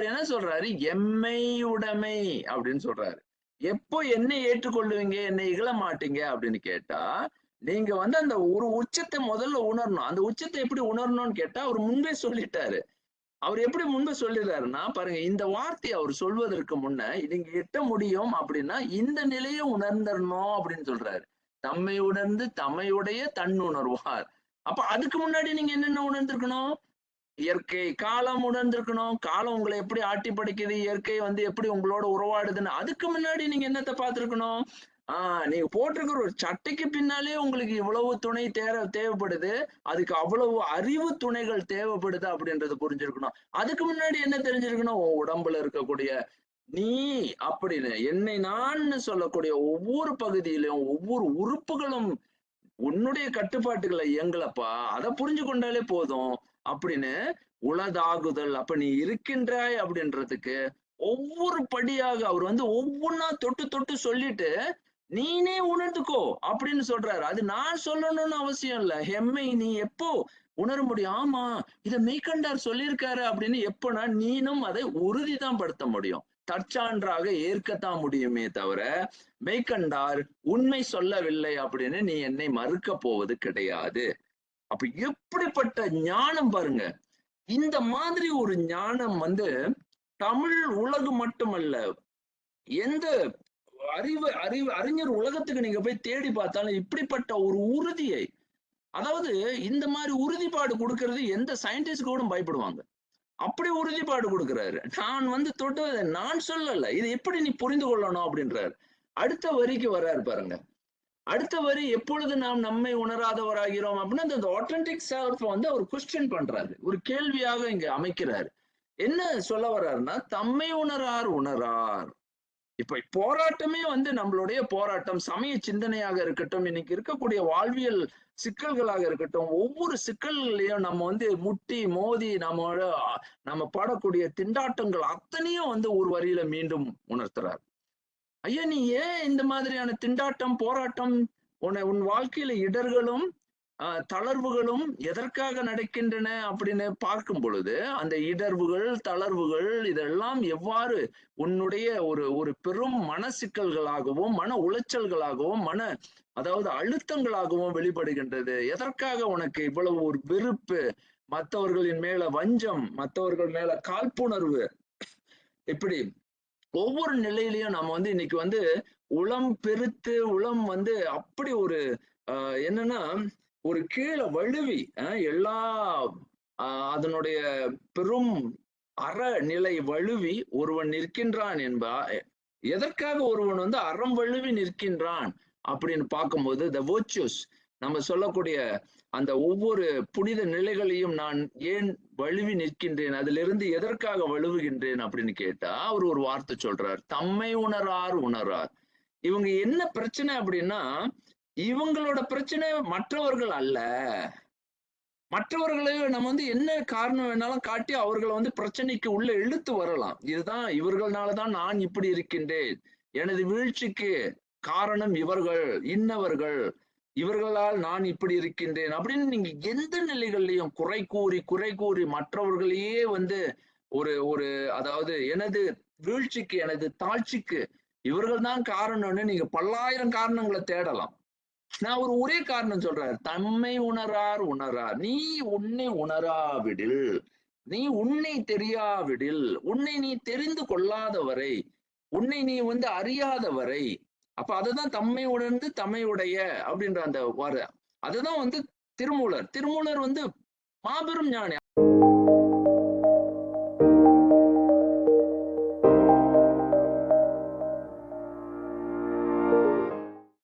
அவர் என்ன சொல்றாரு? எம்மை உடைமை அப்படின்னு சொல்றாரு. எப்போ என்னை ஏற்றுக்கொள்ளுவீங்க? என்னை இகழ மாட்டீங்க? அப்படின்னு கேட்டா நீங்க வந்து அந்த ஒரு உச்சத்தை முதல்ல உணரணும். அந்த உச்சத்தை எப்படி உணரணும்னு கேட்டா அவர் முன்பே சொல்லிட்டாரு. அவர் எப்படி முன்பே சொல்லிடுறாருன்னா பாருங்க இந்த வார்த்தையை அவர் சொல்வதற்கு முன்ன நீங்க எட்ட முடியும் அப்படின்னா இந்த நிலையை உணர்ந்துடணும் அப்படின்னு சொல்றாரு. தம்மை உணர்ந்து தம்மையுடைய தன் உணர்வார் அப்ப அதுக்கு முன்னாடி நீங்க என்னென்ன உணர்ந்திருக்கணும்? இயற்கை காலம் உணர்ந்திருக்கணும். காலம் உங்களை எப்படி ஆட்டி படிக்குது? இயற்கை வந்து எப்படி உங்களோட உறவாடுதுன்னு அதுக்கு முன்னாடி நீங்க என்னத்தை பார்த்துருக்கணும்? ஆஹ் நீங்க போட்டிருக்கிற ஒரு சட்டைக்கு பின்னாலே உங்களுக்கு இவ்வளவு துணை தேவை தேவைப்படுது. அதுக்கு அவ்வளவு அறிவு துணைகள் தேவைப்படுது அப்படின்றத புரிஞ்சிருக்கணும். அதுக்கு முன்னாடி என்ன தெரிஞ்சிருக்கணும்? உன் உடம்புல இருக்கக்கூடிய நீ அப்படின்னு. என்னை நான் சொல்லக்கூடிய ஒவ்வொரு பகுதியிலும் ஒவ்வொரு உறுப்புகளும் உன்னுடைய கட்டுப்பாட்டுகளை இயங்கலப்பா. அதை புரிஞ்சு கொண்டாலே போதும். அப்படின்னு உளதாகுதல் அப்ப நீ இருக்கின்றாய் அப்படின்றதுக்கு ஒவ்வொரு படியாக அவர் வந்து ஒவ்வொன்னா தொட்டு தொட்டு சொல்லிட்டு நீனே உணர்ந்துக்கோ அப்படின்னு சொல்றாரு. அது நான் சொல்லணும்னு அவசியம் இல்ல. ஹெம்மை நீ எப்போ உணர முடியும்? ஆமா இத மெய்கண்டார் சொல்லியிருக்காரு அப்படின்னு எப்போனா நீனும் அதை உறுதிதான் படுத்த முடியும். தற்சான்றாக ஏற்கத்தான் முடியுமே தவிர மெய்கண்டார் உண்மை சொல்லவில்லை அப்படின்னு நீ என்னை மறுக்க போவது கிடையாது. அப்ப எப்படிப்பட்ட ஞானம் பாருங்க. இந்த மாதிரி ஒரு ஞானம் வந்து தமிழ் உலகம் மட்டுமல்ல எந்த அறிவு அறிவு அறிஞர் உலகத்துக்கு நீங்க போய் தேடி பார்த்தாலும் இப்படிப்பட்ட ஒரு உறுதியை அதாவது இந்த மாதிரி உறுதிப்பாடு கொடுக்கறது எந்த சயின்டிஸ்ட் கூட பயப்படுவாங்க. அப்படி உறுதிப்பாடு கொடுக்கிறாரு. நான் வந்து தொட்டு நான் சொல்லல. இது எப்படி நீ புரிந்து கொள்ளணும் அப்படின்றாரு. அடுத்த வரிக்கு வர்றாரு பாருங்க. அடுத்த வரி எப்பொழுது நாம் நம்மை உணராதவராகிறோம் அப்படின்னு அந்த ஆத்தென்டிக் செல்ஃப் வந்து அவர் கொஸ்டின் பண்றாரு. ஒரு கேள்வியாக இங்க அமைக்கிறாரு. என்ன சொல்ல வர்றாருன்னா தம்மை உணரார் உணரார். இப்ப போராட்டமே வந்து நம்மளுடைய போராட்டம். சமய சிந்தனையாக இருக்கட்டும் இன்னைக்கு இருக்கக்கூடிய வாழ்வியல் சிக்கல்களாக இருக்கட்டும் ஒவ்வொரு சிக்கல்களையும் நம்ம வந்து முட்டி மோதி நம்மளோட நம்ம பாடக்கூடிய திண்டாட்டங்கள் அத்தனையும் வந்து ஒரு வரியில மீண்டும் உணர்த்துறாரு. ஐயா நீ ஏன் இந்த மாதிரியான திண்டாட்டம் போராட்டம் உன்னை உன் வாழ்க்கையில இடர்களும் ஆஹ் தளர்வுகளும் எதற்காக நடக்கின்றன அப்படின்னு பார்க்கும் பொழுது அந்த இடர்வுகள் தளர்வுகள் இதெல்லாம் எவ்வாறு உன்னுடைய ஒரு ஒரு பெரும் மன சிக்கல்களாகவும் மன உளைச்சல்களாகவும் மன அதாவது அழுத்தங்களாகவும் வெளிப்படுகின்றது. எதற்காக உனக்கு இவ்வளவு ஒரு வெறுப்பு? மற்றவர்களின் மேல வஞ்சம் மற்றவர்கள் மேல காழ்ப்புணர்வு. இப்படி ஒவ்வொரு நிலையிலையும் நம்ம வந்து இன்னைக்கு வந்து உளம் பெருத்து உளம் வந்து அப்படி ஒரு ஆஹ் என்னன்னா ஒரு கீழே வழுவி எல்லா அதனுடைய பெரும் அற நிலை வழுவி ஒருவன் நிற்கின்றான் என்பா எதற்காக ஒருவன் வந்து அறம் வழுவி நிற்கின்றான் அப்படின்னு பார்க்கும்போது த வர்ச்சுஸ் நம்ம சொல்லக்கூடிய அந்த ஒவ்வொரு புனித நிலைகளையும் நான் ஏன் வழுவி நிற்கின்றேன்? அதிலிருந்து எதற்காக வழுவுகின்றேன் அப்படின்னு கேட்டா அவர் ஒரு வார்த்தை சொல்றார். தம்மை உணரார் உணரார். இவங்க என்ன பிரச்சனை அப்படின்னா இவங்களோட பிரச்சனை மற்றவர்கள் அல்ல. மற்றவர்களை நம்ம வந்து என்ன காரணம் வேணாலும் காட்டி அவர்களை வந்து பிரச்சனைக்கு உள்ள இழுத்து வரலாம். இதுதான் இவர்கள்னாலதான் நான் இப்படி இருக்கின்றேன். எனது வீழ்ச்சிக்கு காரணம் இவர்கள் இன்னவர்கள். இவர்களால் நான் இப்படி இருக்கின்றேன் அப்படின்னு நீங்க எந்த நிலைகள்லையும் குறை கூறி குறை கூறி மற்றவர்களையே வந்து ஒரு ஒரு அதாவது எனது வீழ்ச்சிக்கு எனது தாழ்ச்சிக்கு இவர்கள் தான் காரணம்னு நீங்க பல்லாயிரம் காரணங்களை தேடலாம். நான் ஒரு ஒரே காரணம் சொல்றார் தம்மை உணரார் உணரார். நீ உன்னை உணராவிடில். நீ உன்னை தெரியாவிடில். உன்னை நீ தெரிந்து கொள்ளாதவரை. உன்னை நீ வந்து அறியாதவரை. அப்ப அதுதான் தம்மை உணர்ந்து தம்மையுடைய அப்படின்ற அந்த வார அதுதான் வந்து திருமூலர். திருமூலர் வந்து மாபெரும் ஞானி.